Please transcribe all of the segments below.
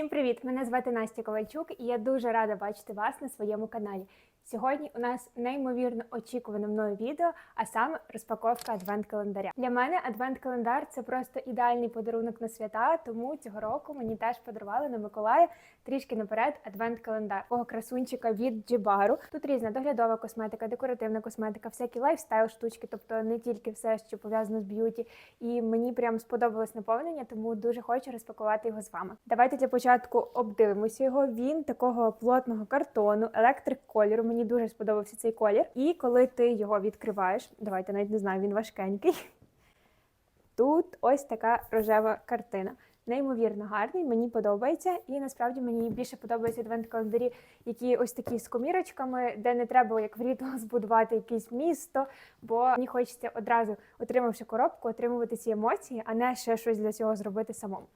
Всім привіт! Мене звати Настя Ковальчук, і я дуже рада бачити вас на своєму каналі. Сьогодні у нас неймовірно очікуване мною відео, а саме розпаковка адвент-календаря. Для мене адвент-календар це просто ідеальний подарунок на свята, тому цього року мені теж подарували на Миколая трішки наперед адвент-календар такого красунчика від Джибару. Тут різна доглядова косметика, декоративна косметика, всякі лайфстайл штучки, тобто не тільки все, що пов'язано з б'юті. І мені прям сподобалось наповнення, тому дуже хочу розпакувати його з вами. Давайте для початку обдивимося його. Він такого плотного картону, електрик кольору. Мені дуже сподобався цей колір. І коли ти його відкриваєш, давайте навіть не знаю, він важкенький. Тут ось така рожева картина. Неймовірно гарний, мені подобається, і насправді мені більше подобаються адвент-календарі, які ось такі з комірочками, де не треба як в рідно збудувати якесь місто, бо мені хочеться одразу, отримавши коробку, отримувати ці емоції, а не ще щось для цього зробити самому.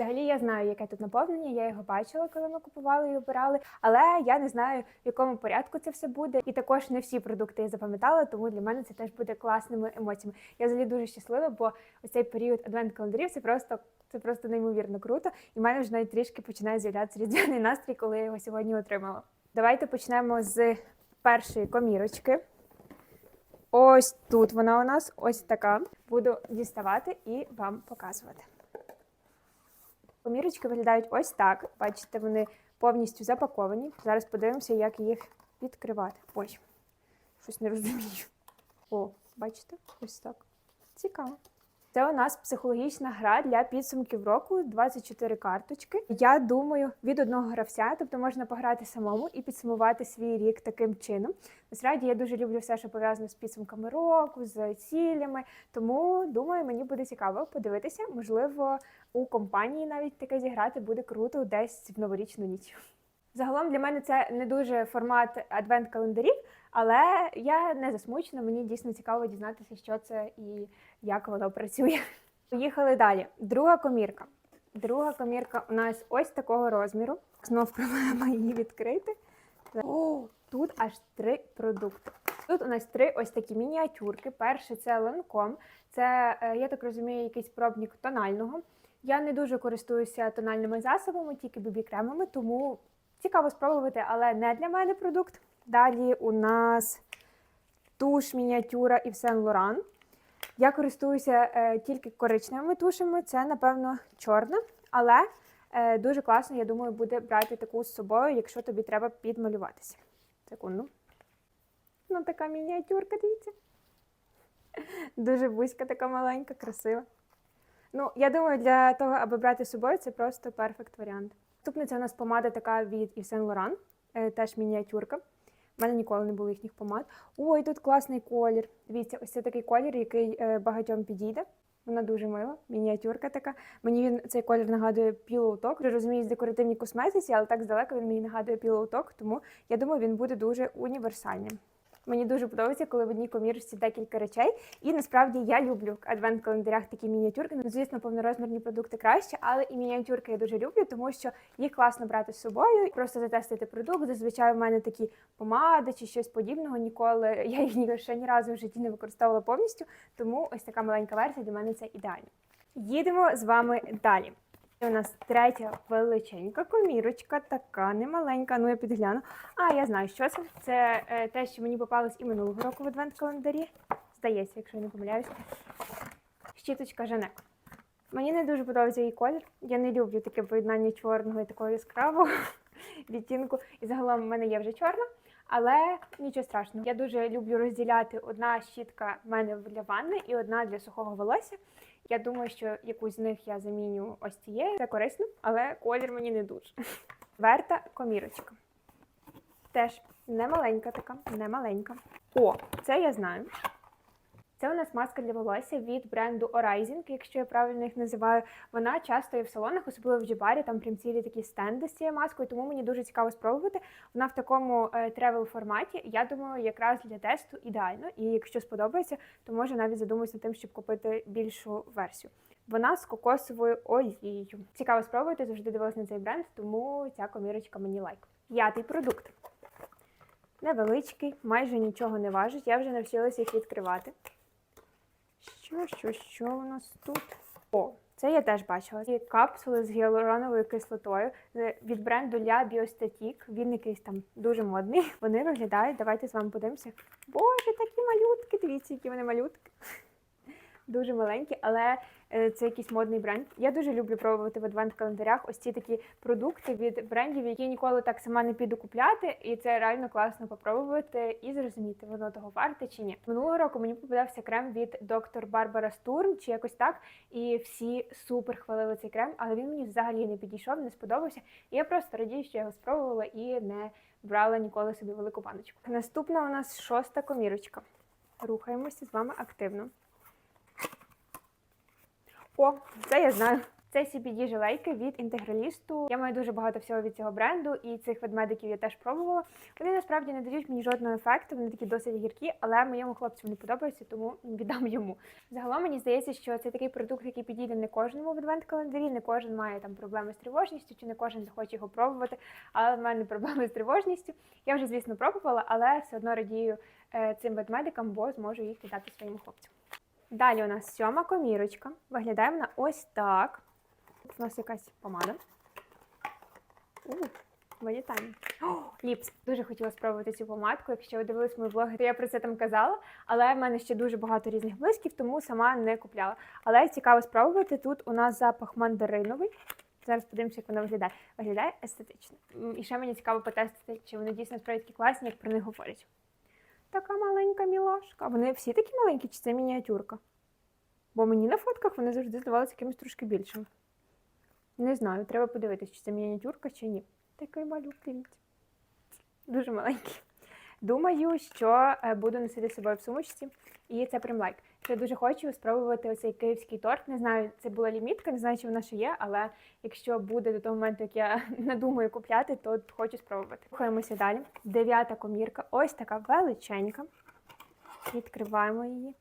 Взагалі я знаю, яке тут наповнення. Я його бачила, коли ми купували і обирали, але я не знаю, в якому порядку це все буде. І також не всі продукти я запам'ятала, тому для мене це теж буде класними емоціями. Я взагалі дуже щаслива, бо ось цей період адвент-календарів це просто це просто неймовірно круто. І в мене вже навіть трішки починає з'являтися різдвяний настрій, коли я його сьогодні отримала. Давайте почнемо з першої комірочки. Ось тут вона у нас, ось така. Буду діставати і вам показувати. Помірочки виглядають ось так. Бачите, вони повністю запаковані. Зараз подивимося, як їх відкривати. Ой, щось не розумію. О, бачите? Ось так. Цікаво. Це у нас психологічна гра для підсумків року 24 карточки. Я думаю, від одного гравця, тобто можна пограти самому і підсумувати свій рік таким чином. Насправді я дуже люблю все, що пов'язано з підсумками року, з цілями. Тому думаю, мені буде цікаво подивитися. Можливо, у компанії навіть таке зіграти буде круто десь в новорічну ніч. Загалом для мене це не дуже формат адвент-календарів, але я не засмучена. Мені дійсно цікаво дізнатися, що це і як воно працює. Поїхали далі. Друга комірка. Друга комірка у нас ось такого розміру. Знов проблема її відкрити. О, тут аж три продукти. Тут у нас три ось такі мініатюрки. Перший це Lancome. Це, е, я так розумію, якийсь пробник тонального. Я не дуже користуюся тональними засобами, тільки бібі-кремами, тому цікаво спробувати, але не для мене продукт. Далі у нас туш мініатюра і Saint Laurent. Я користуюся е, тільки коричневими тушами, це, напевно, чорна, але е, дуже класно, я думаю, буде брати таку з собою, якщо тобі треба підмалюватися. Секунду. Ну, така мініатюрка, дивіться. Дуже вузька, така маленька, красива. Ну, я думаю, для того, аби брати з собою, це просто перфект варіант. Наступна це у нас помада така від Yves Saint Laurent, е, теж мініатюрка. У мене ніколи не було їхніх помад. Ой, тут класний колір. Дивіться, ось це такий колір, який е, багатьом підійде. Вона дуже мила, мініатюрка така. Мені він цей колір нагадує пілоуток. Вже розумію, з декоративній косметиці, але так здалека він мені нагадує пілоуток, тому я думаю, він буде дуже універсальним. Мені дуже подобається, коли в одній комірочці декілька речей. І насправді я люблю адвент-календарях такі мініатюрки. Ну, звісно, повнорозмірні продукти краще, але і мініатюрки я дуже люблю, тому що їх класно брати з собою, просто затестити продукт. Зазвичай в мене такі помади чи щось подібного. Ніколи я їх ще ні разу в житті не використовувала повністю. Тому ось така маленька версія для мене це ідеально. Їдемо з вами далі. У нас третя величенька комірочка, така немаленька. Ну я підгляну. А, я знаю, що це. Це е, те, що мені попалось і минулого року в адвент-календарі. Здається, якщо я не помиляюся. Щіточка Жанек. Мені не дуже подобається її колір. Я не люблю таке поєднання чорного і такого яскравого відтінку. І загалом в мене є вже чорна. Але нічого страшного. Я дуже люблю розділяти одна щітка в мене для ванни і одна для сухого волосся. Я думаю, що якусь з них я заміню ось цією. Це корисно, але колір мені не дуже. Верта комірочка. Теж не маленька така, не маленька. О, це я знаю. Це у нас маска для волосся від бренду Orising, якщо я правильно їх називаю. Вона часто є в салонах, особливо в Джибарі, там прям цілі такі стенди з цією маскою, тому мені дуже цікаво спробувати. Вона в такому тревел форматі. Я думаю, якраз для тесту ідеально. І якщо сподобається, то може навіть задумаюся над тим, щоб купити більшу версію. Вона з кокосовою олією. Цікаво спробувати, завжди дивилась на цей бренд, тому ця комірочка мені лайк. П'ятий продукт. Невеличкий, майже нічого не важить. Я вже навчилася їх відкривати. Що, що, що у нас тут? О, Це я теж бачила. Ці капсули з гіалуроновою кислотою від бренду La Biostatic. Він якийсь там дуже модний. Вони виглядають. Давайте з вами подивимося. Боже, такі малютки. Дивіться, які вони малютки. Дуже маленькі, але е, це якийсь модний бренд. Я дуже люблю пробувати в адвент-календарях ось ці такі продукти від брендів, які ніколи так сама не піду купляти, і це реально класно попробувати і зрозуміти, воно того варте чи ні. Минулого року мені попадався крем від доктор Барбара Стурм чи якось так, і всі супер хвалили цей крем, але він мені взагалі не підійшов, не сподобався. І я просто радію, що я його спробувала і не брала ніколи собі велику баночку. Наступна у нас шоста комірочка. Рухаємося з вами активно. О, це я знаю. Це CBD жилейки від інтегралісту. Я маю дуже багато всього від цього бренду, і цих ведмедиків я теж пробувала. Вони насправді не дають мені жодного ефекту, вони такі досить гіркі, але моєму хлопцю вони подобаються, тому віддам йому. Загалом мені здається, що це такий продукт, який підійде не кожному в адвент-календарі, не кожен має там проблеми з тривожністю, чи не кожен захоче його пробувати. Але в мене проблеми з тривожністю. Я вже, звісно, пробувала, але все одно радію е, цим ведмедикам, бо зможу їх віддати своєму хлопцю. Далі у нас сьома комірочка. Виглядає вона ось так. Тут у нас якась помада. У, вилітаємо. О, Ліпс. Дуже хотіла спробувати цю помадку. Якщо ви дивились мої влоги, то я про це там казала. Але в мене ще дуже багато різних блисків, тому сама не купляла. Але цікаво спробувати. Тут у нас запах мандариновий. Зараз подивимося, як вона виглядає. Виглядає естетично. І ще мені цікаво потестити, чи вони дійсно справді класні, як про них говорять. Така маленька мілашка. Вони всі такі маленькі, чи це мініатюрка? Бо мені на фотках вони завжди здавалися якимось трошки більшим. Не знаю, треба подивитися, чи це мініатюрка, чи ні. Такий малюк, дивіться. Дуже маленький. Думаю, що е, буду носити з собою в сумочці, і це прям лайк. Я дуже хочу спробувати оцей київський торт. Не знаю, це була лімітка, не знаю, чи вона ще є, але якщо буде до того моменту, як я надумаю купляти, то хочу спробувати. Рухаємося далі. Дев'ята комірка. Ось така величенька. Відкриваємо її.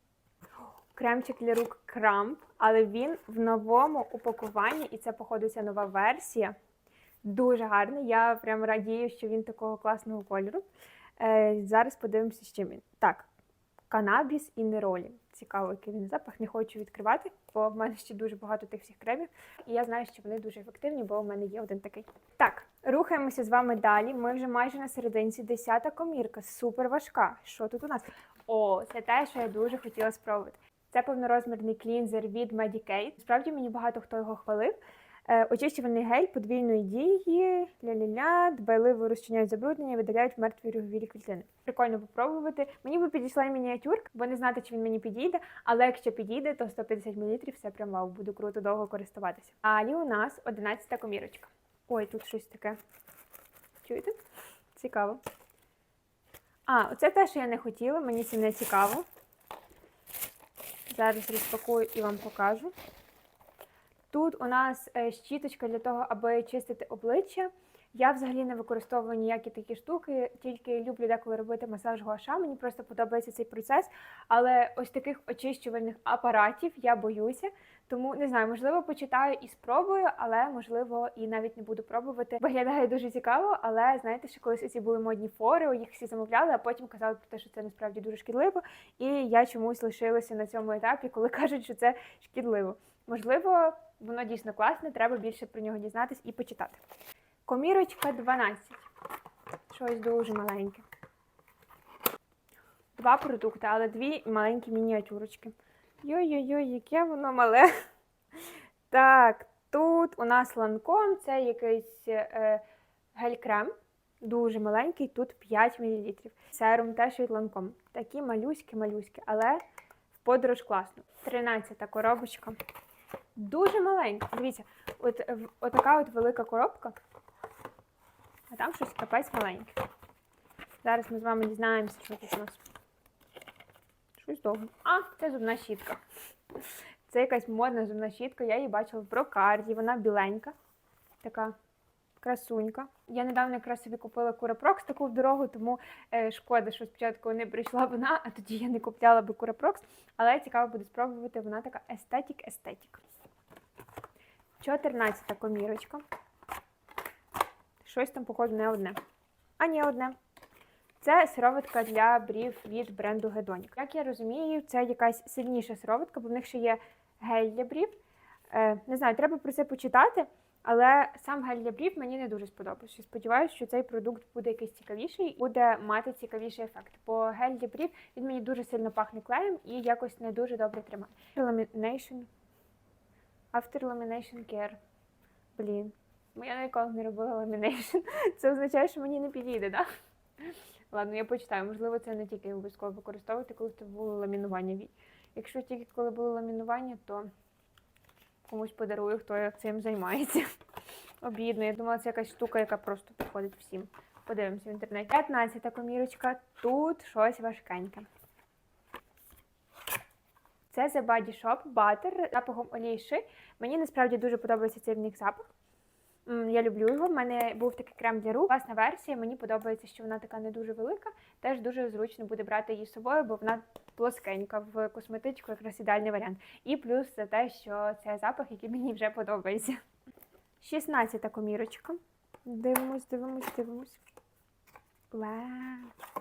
Кремчик для рук крамп, але він в новому упакуванні, і це, походу, ця нова версія. Дуже гарний. Я прям радію, що він такого класного кольору. Е, зараз подивимося, з чим він. Так, канабіс і неролі. Цікаво, який він запах. Не хочу відкривати, бо в мене ще дуже багато тих всіх кремів. І я знаю, що вони дуже ефективні, бо в мене є один такий. Так, рухаємося з вами далі. Ми вже майже на серединці. Десята комірка, супер важка. Що тут у нас? О, це те, що я дуже хотіла спробувати. Це повнорозмірний клінзер від Medicaid. Справді мені багато хто його хвалив. Е, Очищувальний гель подвійної дії, ля-ля-ля, дбайливо розчиняють забруднення, видаляють мертві роговілі клітини. Прикольно попробувати. Мені би підійшла і мініатюрка, бо не знати, чи він мені підійде. Але якщо підійде, то 150 мл це прям вау, буду круто довго користуватися. Далі у нас 11 комірочка. Ой, тут щось таке. Чуєте? Цікаво. А, оце те, що я не хотіла, мені це не цікаво. Зараз розпакую і вам покажу. Тут у нас е, щіточка для того, аби чистити обличчя. Я взагалі не використовую ніякі такі штуки, тільки люблю деколи робити масаж гуаша. Мені просто подобається цей процес. Але ось таких очищувальних апаратів я боюся. Тому не знаю, можливо, почитаю і спробую, але можливо і навіть не буду пробувати. Виглядає дуже цікаво, але знаєте, що колись ці були модні фори, їх всі замовляли, а потім казали про те, що це насправді дуже шкідливо. І я чомусь лишилася на цьому етапі, коли кажуть, що це шкідливо. Можливо, воно дійсно класне, треба більше про нього дізнатись і почитати. Комірочка 12. Щось дуже маленьке. Два продукти, але дві маленькі мініатюрочки. Йой-йой-йой, яке воно мале. Так, тут у нас ланком це якийсь е, гель-крем. Дуже маленький, тут 5 мл. Серум теж від ланком. Такі малюські-малюські, але в подорож класно. 13 коробочка. Дуже маленька. Дивіться, от, е, в- отака от велика коробка, а там щось капець маленьке. Зараз ми з вами дізнаємося, що тут у нас. Щось довго. А, це зубна щітка. Це якась модна зубна щітка. Я її бачила в брокарді. Вона біленька, така красунька. Я недавно якраз собі купила Курапрокс таку в дорогу, тому е, шкода, що спочатку не прийшла вона, а тоді я не купляла би Курапрокс. Але цікаво буде спробувати. Вона така естетік-естетік. 14 комірочка. Щось там, походу, не одне. А ні, одне. Це сироватка для брів від бренду Hedonic. Як я розумію, це якась сильніша сироватка, бо в них ще є гель для брів. Е, не знаю, треба про це почитати, але сам гель для брів мені не дуже сподобався. Сподіваюся, що цей продукт буде якийсь цікавіший, буде мати цікавіший ефект. Бо гель для брів він мені дуже сильно пахне клеєм і якось не дуже добре тримає. Lamination. After Lamination Care. Блін. Ну, Я ніколи не робила ламінейшн. Це означає, що мені не підійде, так? Ладно, я почитаю. Можливо, це не тільки обов'язково використовувати, коли це було ламінування. Якщо тільки коли було ламінування, то комусь подарую, хто цим займається. Обідно. Я думала, це якась штука, яка просто підходить всім. Подивимося в інтернеті. 15 комірочка. Тут щось важкеньке. Це The Body Shop Butter запахом олії ши. Мені насправді дуже подобається цей в них запах. Я люблю його. В мене був такий крем для рук. Класна версія. Мені подобається, що вона така не дуже велика. Теж дуже зручно буде брати її з собою, бо вона плоскенька в косметичку, якраз ідеальний варіант. І плюс це те, що це запах, який мені вже подобається. 16-та комірочка. Дивимось, дивимось, дивимось. Вау.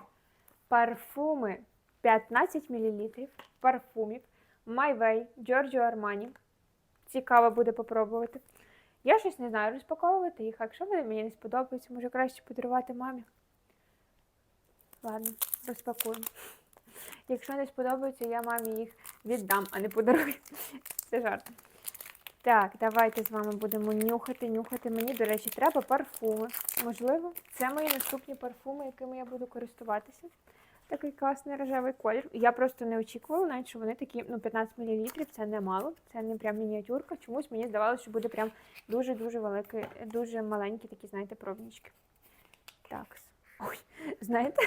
Парфуми 15 мл. Парфумів. My Way, Giorgio Armani. Цікаво буде попробувати. Я щось не знаю розпаковувати їх, а якщо вони мені не сподобаються, може краще подарувати мамі. Ладно, розпакуємо. Якщо не сподобається, я мамі їх віддам, а не подарую. Це жарт. Так, давайте з вами будемо нюхати, нюхати. Мені, до речі, треба парфуми. Можливо, це мої наступні парфуми, якими я буду користуватися. Такий класний рожевий колір. Я просто не очікувала, навіть що вони такі, ну, 15 мл це немало, це не прям мініатюрка. Чомусь мені здавалося, що буде прям дуже-дуже великий, дуже маленькі такі, знаєте, пробнички. Так. Ой, знаєте,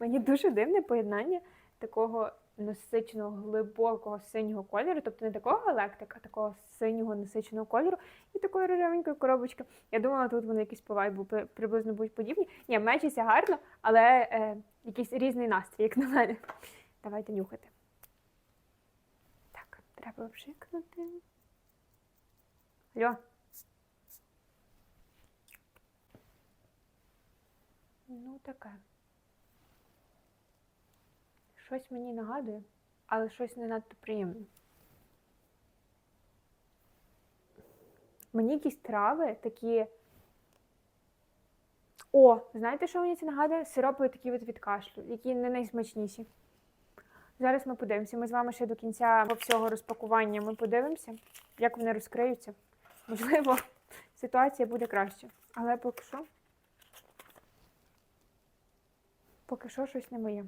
мені дуже дивне поєднання такого насиченого, глибокого синього кольору, тобто не такого електика, а такого синього насиченого кольору і такої рожевенької коробочки. Я думала, тут вони якісь по вайбу приблизно будуть подібні. Ні, мечиться гарно, але е, якийсь різний настрій, як на мене. Давайте нюхати. Так, треба вшикнути. Алло. Ну, таке. Щось мені нагадує, але щось не надто приємне. Мені якісь трави такі. О, знаєте, що мені це нагадує? Сиропи такі от від кашлю, які не найсмачніші. Зараз ми подивимося. Ми з вами ще до кінця всього розпакування ми подивимося, як вони розкриються. Можливо, ситуація буде краще. Але поки що. Поки що щось не моє.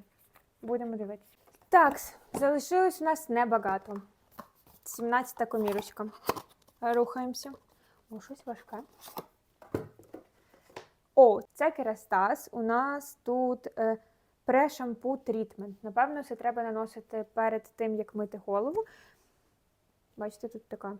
Будемо дивитися. Так, залишилось у нас небагато. 17-та комірочка. Рухаємося. О, щось важке. О, це керастас. У нас тут е, пре-шампу трітмент. Напевно, це треба наносити перед тим, як мити голову. Бачите, тут така,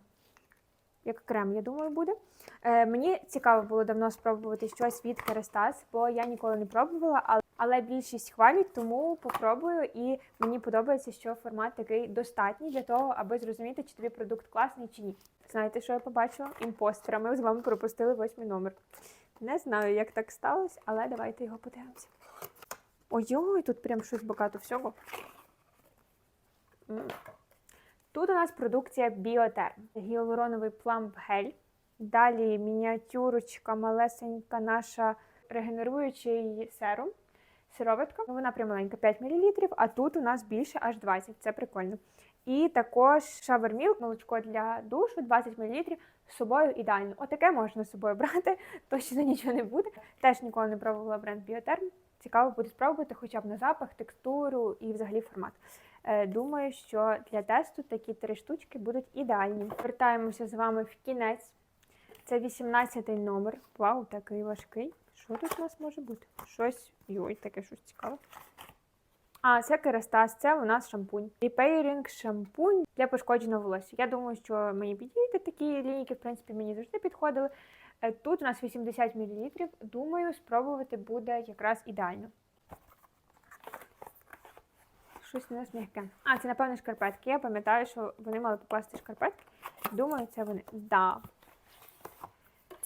як крем, я думаю, буде. Е, мені цікаво було давно спробувати щось від керастас, бо я ніколи не пробувала, але, але більшість хвалять, тому попробую. І мені подобається, що формат такий достатній для того, аби зрозуміти, чи тобі продукт класний чи ні. Знаєте, що я побачила? Імпостера. Ми з вами пропустили восьмий номер. Не знаю, як так сталося, але давайте його подивимося. Ой-ой, тут прям щось багато всього. Тут у нас продукція Біотерм. Гіалуроновий пламп гель. Далі мініатюрочка, малесенька наша регенеруючий серум. Сироватка. Ну, Вона прям маленька, 5 мл, а тут у нас більше аж 20. Це прикольно. І також шаверміл, молочко для душу, 20 мл. З собою ідеально. Отаке можна з собою брати, точно нічого не буде. Теж ніколи не пробувала бренд Біотерм. Цікаво буде спробувати хоча б на запах, текстуру і взагалі формат. Е, Думаю, що для тесту такі три штучки будуть ідеальні. Вертаємося з вами в кінець. Це 18-й номер. Вау, такий важкий. Що тут у нас може бути? Щось. Йой, таке щось цікаве. А, це керастас, це у нас шампунь. Репейринг шампунь для пошкодженого волосся. Я думаю, що мені підійде такі лінійки, в принципі, мені завжди підходили. Е, Тут у нас 80 мл. Думаю, спробувати буде якраз ідеально. Щось у нас м'яке. А, це, напевно, шкарпетки. Я пам'ятаю, що вони мали покласти шкарпетки. Думаю, це вони. Да.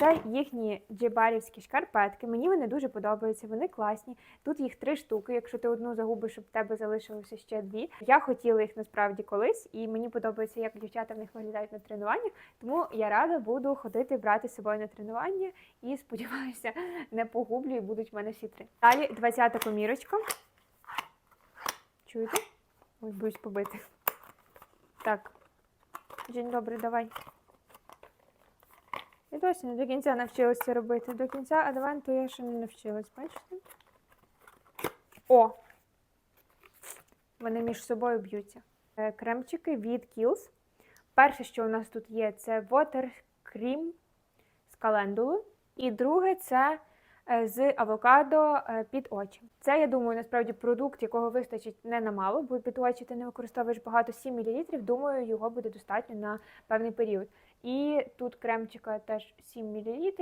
Це їхні джебарівські шкарпетки. Мені вони дуже подобаються, вони класні. Тут їх три штуки. Якщо ти одну загубиш, щоб в тебе залишилося ще дві. Я хотіла їх насправді колись, і мені подобається, як дівчата в них виглядають на тренуваннях. Тому я рада буду ходити брати з собою на тренування і сподіваюся, не погублю і будуть в мене всі три. Далі 20-та комірочка. Чуєте? Ой, боюсь побити. Так. День добрий, давай. Я досі не до кінця навчилася робити. До кінця адвенту я ще не навчилась, бачите? О! Вони між собою б'ються. Е, Кремчики від Kiehl's. Перше, що у нас тут є, це Water Cream з календулою. І друге це е, з авокадо е, під очі. Це, я думаю, насправді продукт, якого вистачить не на мало, бо під очі ти не використовуєш багато 7 мл. Думаю, його буде достатньо на певний період. І тут кремчика теж 7 мл.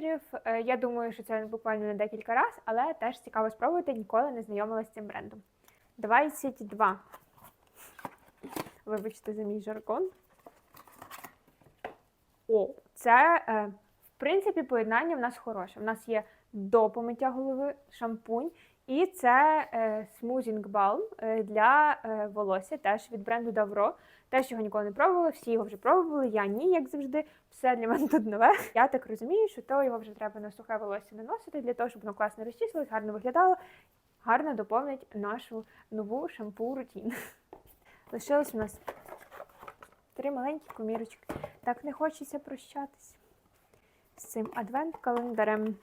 Я думаю, що це буквально на декілька разів, але теж цікаво спробувати, ніколи не знайомилася з цим брендом. 22. Вибачте за мій жаргон. О, це, е, в принципі, поєднання в нас хороше. У нас є до помиття голови шампунь, і це е, смузінг балм е, для е, волосся, теж від бренду Теж його ніколи не пробувала, всі його вже пробували, я ні, як завжди. Все для мене тут нове. Я так розумію, що то його вже треба на сухе волосся наносити для того, щоб воно класно розчислилось, гарно виглядало, гарно доповнить нашу нову шампу рутін. Лишилось у нас три маленькі комірочки. Так не хочеться прощатися з цим адвент-календарем.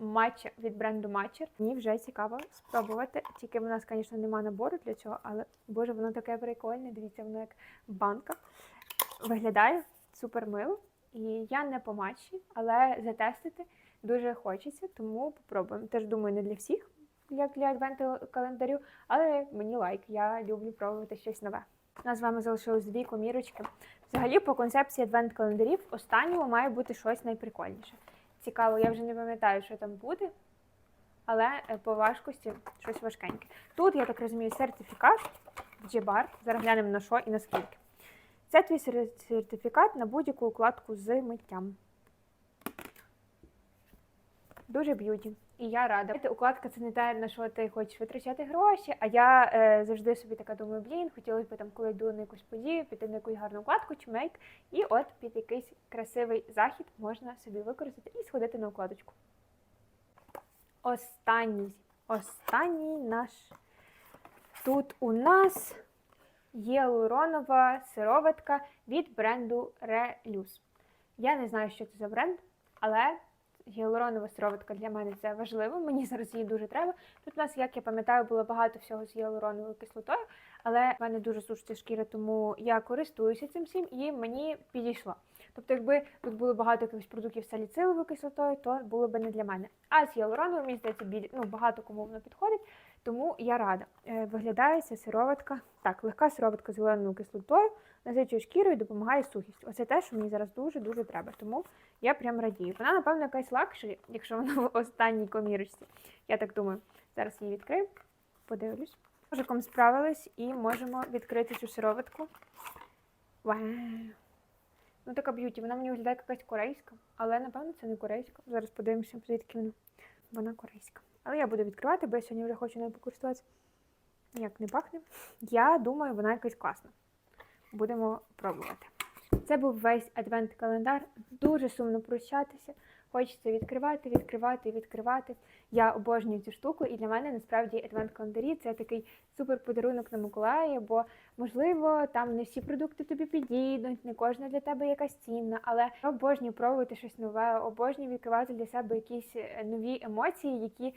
Матча від бренду Matcher. Мені вже цікаво спробувати. Тільки в нас, звісно, немає набору для цього, але боже, воно таке прикольне. Дивіться, воно як банка. Виглядає супер мило. І я не по матчі, але затестити дуже хочеться, тому попробуємо. Теж думаю, не для всіх, як для адвенту календарю, але мені лайк. Я люблю пробувати щось нове. У нас з вами залишилось дві комірочки. Взагалі, по концепції адвент-календарів, останнього має бути щось найприкольніше. Цікаво, я вже не пам'ятаю, що там буде, але е, по важкості щось важкеньке. Тут, я так розумію, сертифікат G-Bar. Зараз глянемо на що і наскільки. Це твій сертифікат на будь-яку укладку з миттям. Дуже б'юті. І я рада. Укладка це не те, на що ти хочеш витрачати гроші. А я е, завжди собі така думаю, блін, хотілося б там, коли йду на якусь подію, піти на якусь гарну укладку чи мейк. І от під якийсь красивий захід можна собі використати і сходити на укладочку. Останній, останній наш. Тут у нас гіалуронова сироватка від бренду Relus. Я не знаю, що це за бренд, але гіалуронова сироватка для мене це важливо. Мені зараз її дуже треба. Тут у нас, як я пам'ятаю, було багато всього з гіалуроновою кислотою, але в мене дуже сушиться шкіра, тому я користуюся цим всім і мені підійшло. Тобто, якби тут було багато якихось продуктів з саліциловою кислотою, то було б не для мене. А з гіалуроновою, мені здається, біль... ну, багато кому воно підходить, тому я рада. Е, Виглядає ця сироватка. Так, легка сироватка з гіалуроновою кислотою, насичує шкіру і допомагає сухість. Оце те, що мені зараз дуже-дуже треба. Тому я прям радію. Вона, напевно, якась лакшері, якщо вона в останній комірочці. Я так думаю. Зараз її відкрию, подивлюсь. Ножиком справилась і можемо відкрити цю сироватку. Ну, така б'юті, вона мені виглядає якась корейська, але напевно це не корейська. Зараз подивимося, звідки вона. Вона корейська. Але я буду відкривати, бо я сьогодні вже хочу нею покористуватися. Як не пахне. Я думаю, вона якась класна. Будемо пробувати. Це був весь адвент-календар. Дуже сумно прощатися. Хочеться відкривати, відкривати, відкривати. Я обожнюю цю штуку, і для мене насправді адвент-календарі це такий супер подарунок на Миколая, бо можливо там не всі продукти тобі підійдуть, не кожна для тебе якась цінна, але обожнюю пробувати щось нове, обожнюю відкривати для себе якісь нові емоції, які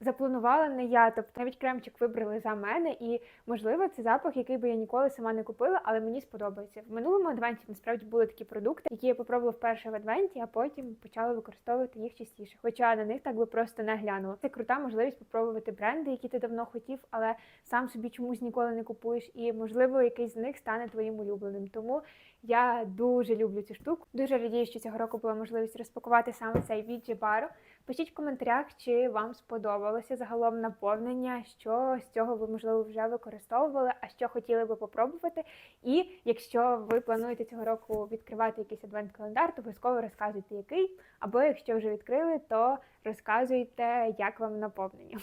запланувала не я. Тобто навіть кремчик вибрали за мене, і можливо це запах, який би я ніколи сама не купила, але мені сподобається. В минулому адвенті насправді були такі продукти, які я попробувала вперше в адвенті, а потім почала використовувати їх частіше. Хоча на них так би просто не глянула. Це крута можливість попробувати бренди, які ти давно хотів, але сам собі чомусь ніколи не купуєш. І можливо, якийсь з них стане твоїм улюбленим. Тому я дуже люблю цю штуку. Дуже радію, що цього року була можливість розпакувати саме цей від Джебару. Пишіть в коментарях, чи вам сподобалося загалом наповнення, що з цього ви, можливо, вже використовували, а що хотіли би попробувати. І якщо ви плануєте цього року відкривати якийсь адвент-календар, то обов'язково розказуйте, який. Або якщо вже відкрили, то розказуйте, як вам наповнення.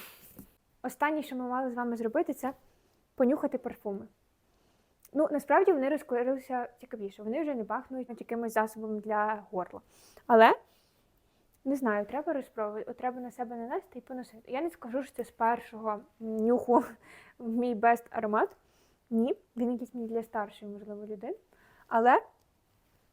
Останнє, що ми мали з вами зробити, це понюхати парфуми. Ну, насправді вони розкрилися цікавіше. Вони вже не пахнуть якимось засобом для горла. Але не знаю, треба розпробувати, треба на себе нанести і поносити. Я не скажу, що це з першого нюху мій бест аромат. Ні, він якийсь мені для старшої, можливо, людини. Але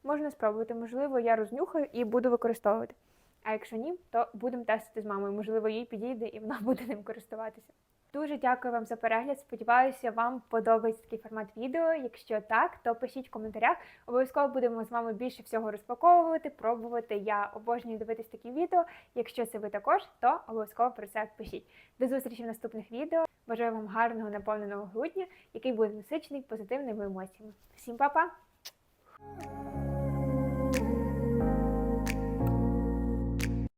можна спробувати. Можливо, я рознюхаю і буду використовувати. А якщо ні, то будемо тестити з мамою. Можливо, їй підійде і вона буде ним користуватися. Дуже дякую вам за перегляд. Сподіваюся, вам подобається такий формат відео. Якщо так, то пишіть в коментарях. Обов'язково будемо з вами більше всього розпаковувати, пробувати. Я обожнюю дивитись такі відео. Якщо це ви також, то обов'язково про це пишіть. До зустрічі в наступних відео. Бажаю вам гарного наповненого грудня, який буде насичений позитивними емоціями. Всім па-па!